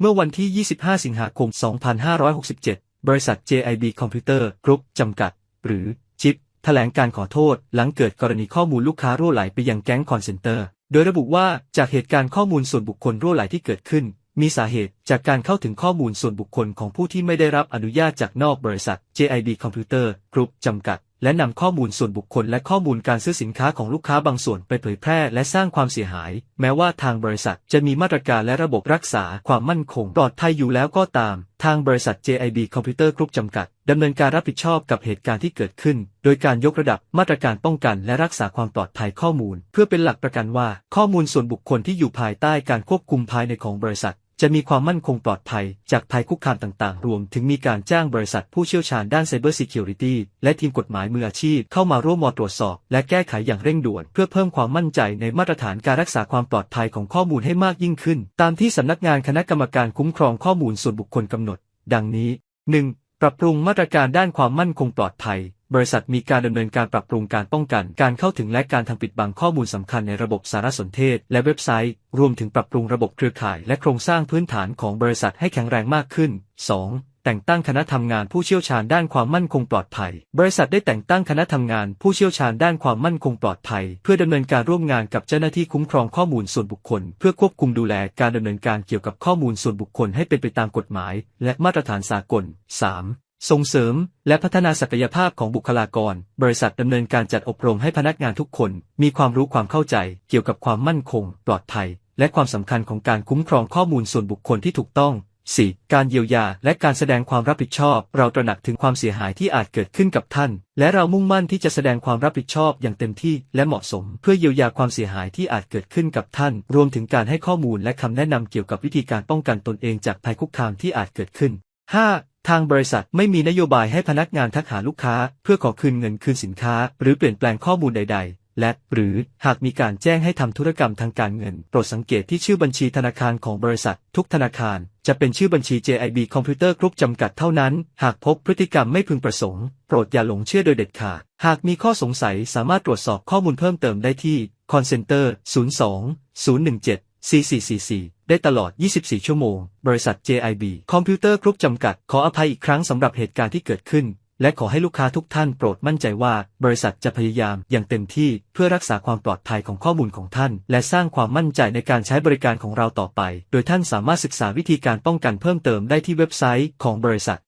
เมื่อวันที่ 25 สิงหาคม 2567 บริษัท JIB Computer Group จำกัด หรือจิปแถลงการขอโทษ หลังเกิดกรณีข้อมูลลูกค้ารั่วไหลไปยังแก๊งคอนเซนเตอร์ โดยระบุว่าจากเหตุการณ์ข้อมูลส่วนบุคคลรั่วไหลที่เกิดขึ้น มีสาเหตุจากการเข้าถึงข้อมูลส่วนบุคคลของผู้ที่ไม่ได้รับอนุญาตจากนอกบริษัท JIB Computer Group จำกัด และนำข้อมูลส่วนบุคคลและข้อมูลการซื้อสินค้าของลูกค้าบางส่วนไปเผยแพร่และสร้างความเสียหาย แม้ว่าทางบริษัทจะมีมาตรการและระบบรักษาความมั่นคงปลอดภัยอยู่แล้วก็ตาม ทางบริษัท JIB Computer Group จำกัดดำเนินการรับผิดชอบกับเหตุการณ์ที่เกิดขึ้น โดยการยกระดับมาตรการป้องกันและรักษาความปลอดภัยข้อมูล เพื่อเป็นหลักประกันว่า ข้อมูลส่วนบุคคลที่อยู่ภายใต้การควบคุมภายในของบริษัท จะมีความมั่นคงปลอดภัยจากภัยคุกคามต่าง ๆ รวมถึงมีการจ้างบริษัทผู้เชี่ยวชาญด้าน Cyber Security และทีมกฎหมายมืออาชีพเข้ามาร่วมมอตรวจสอบ และแก้ไขอย่างเร่งด่วน เพื่อเพิ่มความมั่นใจในมาตรฐานการรักษาความปลอดภัยของข้อมูลให้มากยิ่งขึ้น ตามที่สำนักงานคณะกรรมการคุ้มครองข้อมูลส่วนบุคคลกำหนด ดังนี้ 1. ปรับปรุงมาตรการด้านความมั่นคงปลอดภัย บริษัทมีการดำเนินการปรับปรุงการป้องกัน การเข้าถึงและการทำปิดบังข้อมูลสำคัญในระบบสารสนเทศ และเว็บไซต์ รวมถึงปรับปรุงระบบเครือข่าย และโครงสร้างพื้นฐานของบริษัทให้แข็งแรงมากขึ้น 2. แต่งตั้งคณะทำงานผู้เชี่ยวชาญด้านความมั่นคงปลอดภัย บริษัทได้แต่งตั้งคณะทำงานผู้เชี่ยวชาญด้านความมั่นคงปลอดภัย เพื่อดำเนินการร่วมงานกับเจ้าหน้าที่คุ้มครองข้อมูลส่วนบุคคล เพื่อควบคุมดูแลการดำเนินการเกี่ยวกับข้อมูลส่วนบุคคลให้เป็นไปตามกฎหมาย และมาตรฐานสากล 3. ส่งเสริมและพัฒนาศักยภาพของบุคลากร บริษัทดำเนินการจัดอบรมให้พนักงานทุกคน มีความรู้ความเข้าใจเกี่ยวกับความมั่นคง ปลอดภัย และความสำคัญของการคุ้มครองข้อมูลส่วนบุคคลที่ถูกต้อง 4. การเยียวยาและการแสดงความรับผิดชอบ เราตระหนักถึงความเสียหายที่อาจเกิดขึ้นกับท่าน และเรามุ่งมั่นที่จะแสดงความรับผิดชอบอย่างเต็มที่และเหมาะสม เพื่อเยียวยาความเสียหายที่อาจเกิดขึ้นกับท่าน รวมถึงการให้ข้อมูลและคำแนะนำเกี่ยวกับวิธีการป้องกันตนเองจากภัยคุกคามที่อาจเกิดขึ้น 5. ทางบริษัทไม่มีนโยบายให้พนักงานทักหาลูกค้า เพื่อขอคืนเงินคืนสินค้า หรือเปลี่ยนแปลงข้อมูลใด ๆและหรือหากมีการแจ้งให้ทำธุรกรรมทางการเงิน โปรดสังเกตที่ชื่อบัญชีธนาคารของบริษัท ทุกธนาคาร จะเป็นชื่อบัญชี JIB Computer Group จำกัดเท่านั้น หากพบพฤติกรรมไม่พึงประสงค์ โปรดอย่าหลงเชื่อโดยเด็ดขาด หากมีข้อสงสัยสามารถตรวจสอบข้อมูลเพิ่มเติมได้ที่ Call Center 02 017 4444 ได้ตลอด 24 ชั่วโมง บริษัท JIB คอมพิวเตอร์กรุ๊ปจำกัด ขออภัยอีกครั้งสำหรับเหตุการณ์ที่เกิดขึ้น และขอให้ลูกค้าทุกท่านโปรดมั่นใจว่า บริษัทจะพยายามอย่างเต็มที่เพื่อรักษาความปลอดภัยของข้อมูลของท่าน และสร้างความมั่นใจในการใช้บริการของเราต่อไป โดยท่านสามารถศึกษาวิธีการป้องกันเพิ่มเติมได้ที่เว็บไซต์ของบริษัท